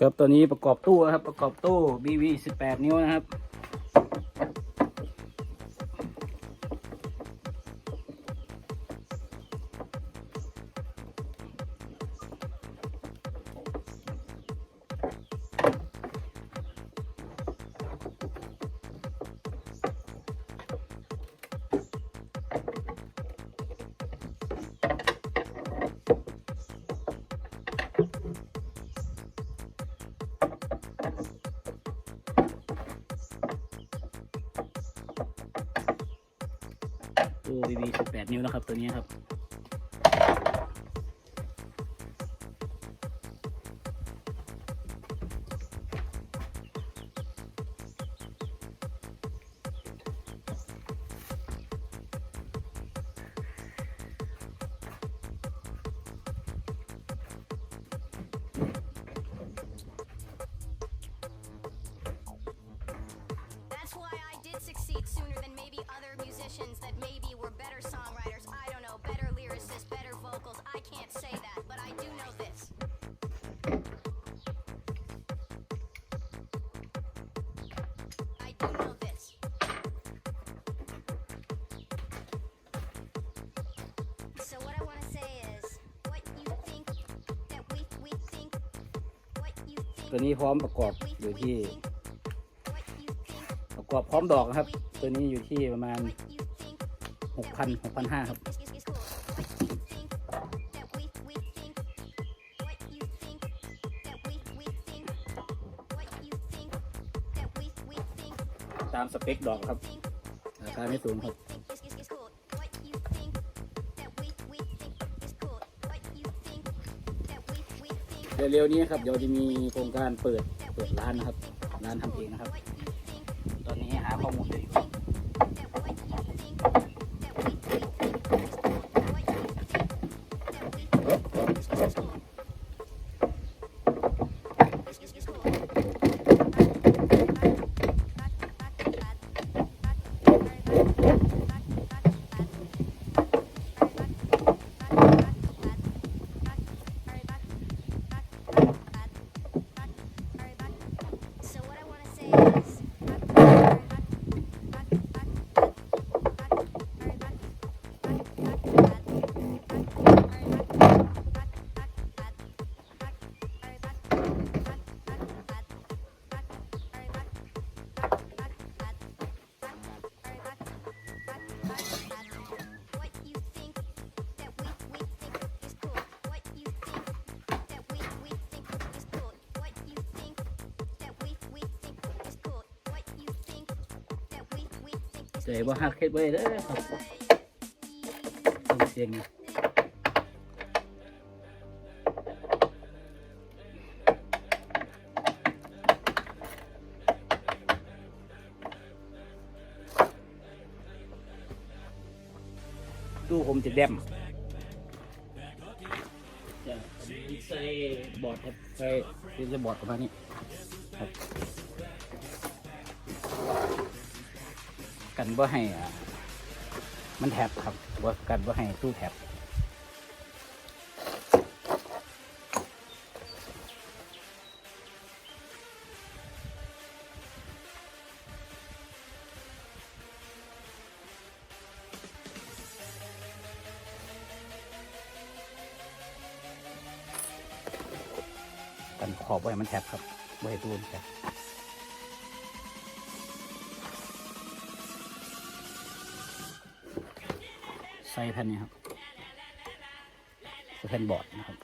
ครับตัวนี้ประกอบตู้นะครับ ประกอบตู้ BV 18 นิ้วนะครับ ดีๆ18 นิ้วนะครับตัวนี้ครับ I can't say that, but I do know this. I do know this. So what I want to say is, what you think that we we think, what you think ตัวนี้พร้อมประกอบ that we อยู่ we ที่ think, what you think ประกอบพร้อมดอกนะครับ ตัวนี้อยู่ที่ประมาณ what you think 6,000 6,500ครับามสเปคดอกครับราคาไม่สูงครับเร็วๆนี้ครับเดี๋ยวจะมีโครงการเปิดเปิดร้านนะครับ ร้านทำเองนะครับ ตอนนี้หาข้อมูลอยู่ ใจว่าฮักเฮ็ดไว้เด้อครับต้องเสียงนะตู้ผมจะแดมจะใส่บอร์ดครับใส่ใส่บอร์ดประมาณนี้ กันว่าให้มันแท็บครับว่กันว่าให้ตู้แท็บกันขอบไว้มันแท็บครับไว้ให้ตู้แท็บ ใส่แผ่นนี้ครับใส่แผ่นบอร์ดนะครับ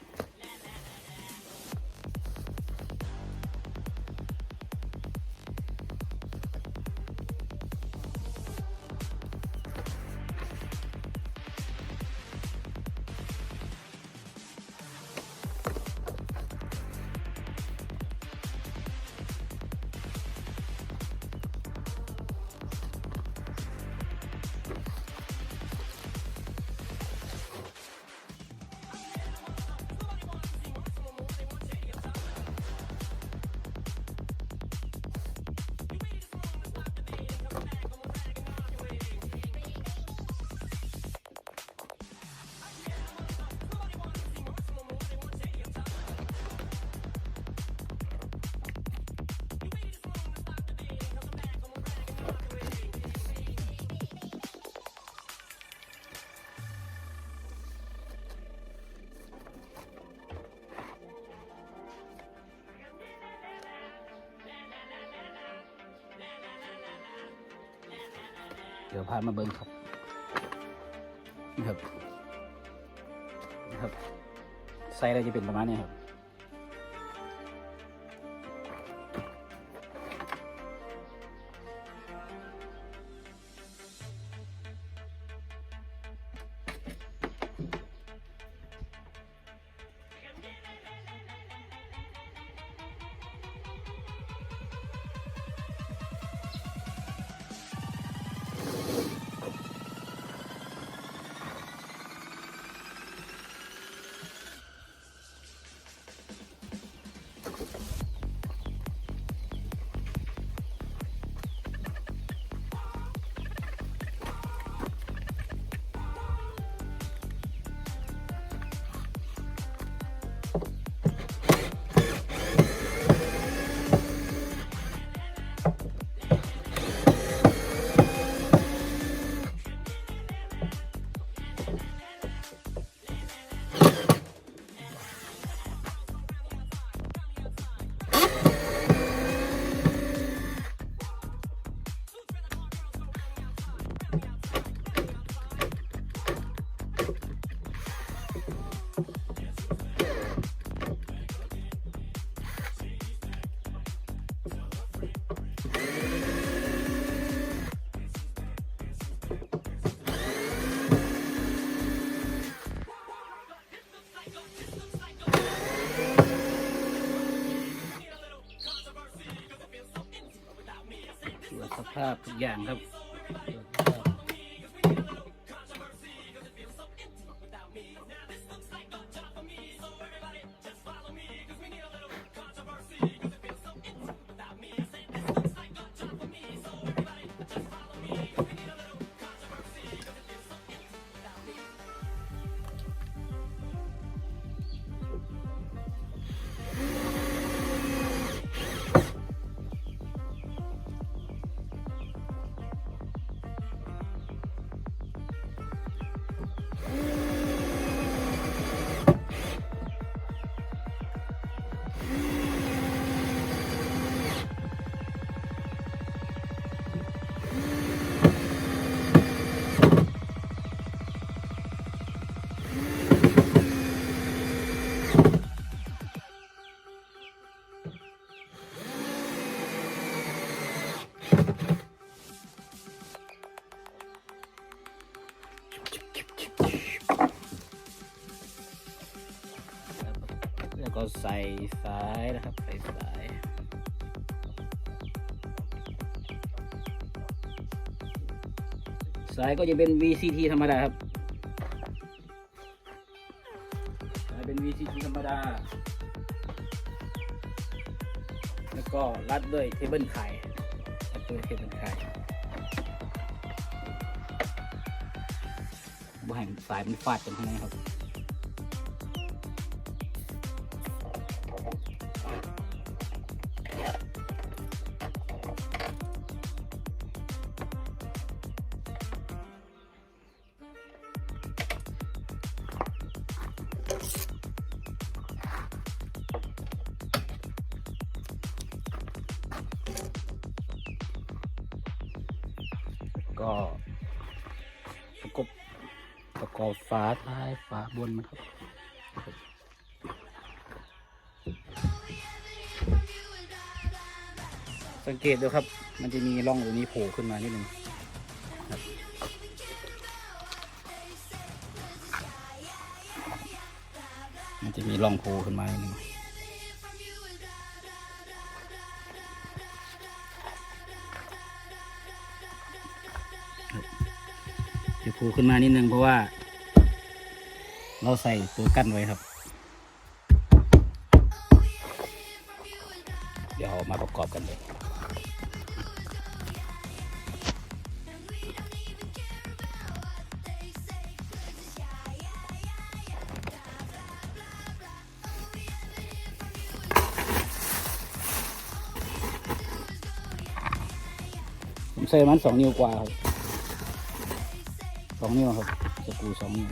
เดี๋ยวพามาเบิ้งครับนี่ครับนี่ครับไซส์เราจะเป็นประมาณนี้ครับาพทุกอย่างครับายก็จะเป็น VCT ธรรมดาครับ สายเป็น VCT ธรรมดา แล้วก็รัดด้วยเทเบิลไข่รัดด้วยเทเบิลไข่บ่แห้สายมันฟาดกันข้างในครับ ก็ประกบประกอบฝาท้ายฝาบนมันครับสังเกตดูครับ มันจะมีร่องตรงนี้โผล่ขึ้นมานิดนึงมันจะมีร่องโผล่ขึ้นมานิดนึง จะโผล่ขึ้นมานิดนึงเพราะว่า เราใส่ตัวกั้นไว้ครับ เดี๋ยวมาประกอบกันเลยผมใส่มันสองนิ้วกว่าครับ สองนิ้วครับสกูสองนิ้ว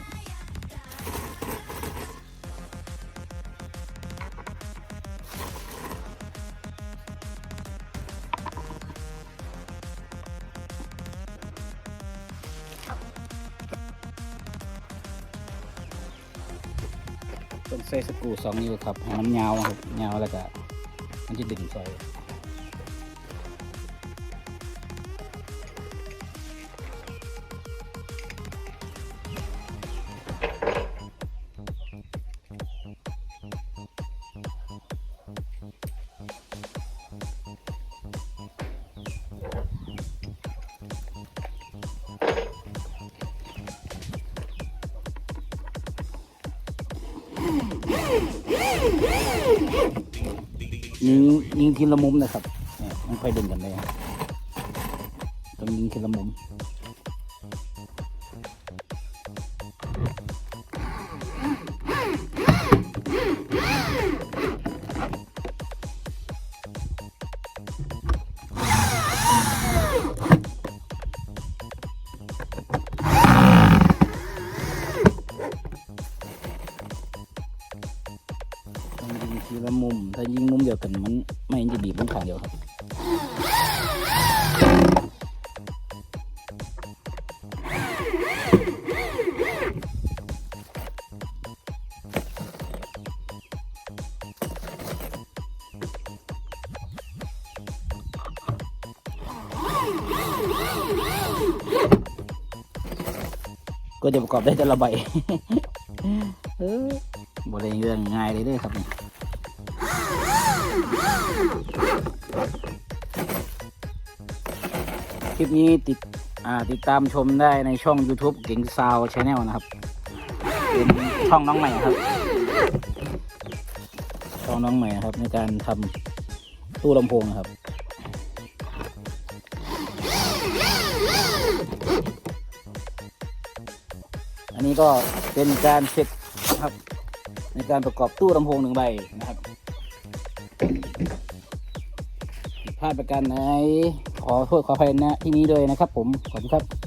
ต้องใส่สกูสองนิ้วครับให้มันยาวครับยาวแล้วก็มันจะดึงใส ยิงทีละมุมนะครับเนี่ยมันค่อยดึงกันเลยต้องยิงทีละมุม ยิงทีละมุม ถ้ายิงมุมเดียวกันมันไม่จะบีบมันขางเดียวครับก็จะประกอบได้แต่ละใบ บริเรื่องง่ายเลยเด้วยครับนี่คลิปนี้ติดติดตามชมได้ในช่อง YouTube เก่งซาวชาแนลนะครับ เป็นช่องน้องใหม่ครับ ช่องน้องใหม่ครับ ในการทำตู้ลำโพงนะครับอันนี้ก็เป็นการเสร็จครับ ในการประกอบตู้ลำโพงหนึ่งใบนะครับพลาดประการไหนขอโทษขออภัยนะที่นี้เลยนะครับผมขอบคุณครับ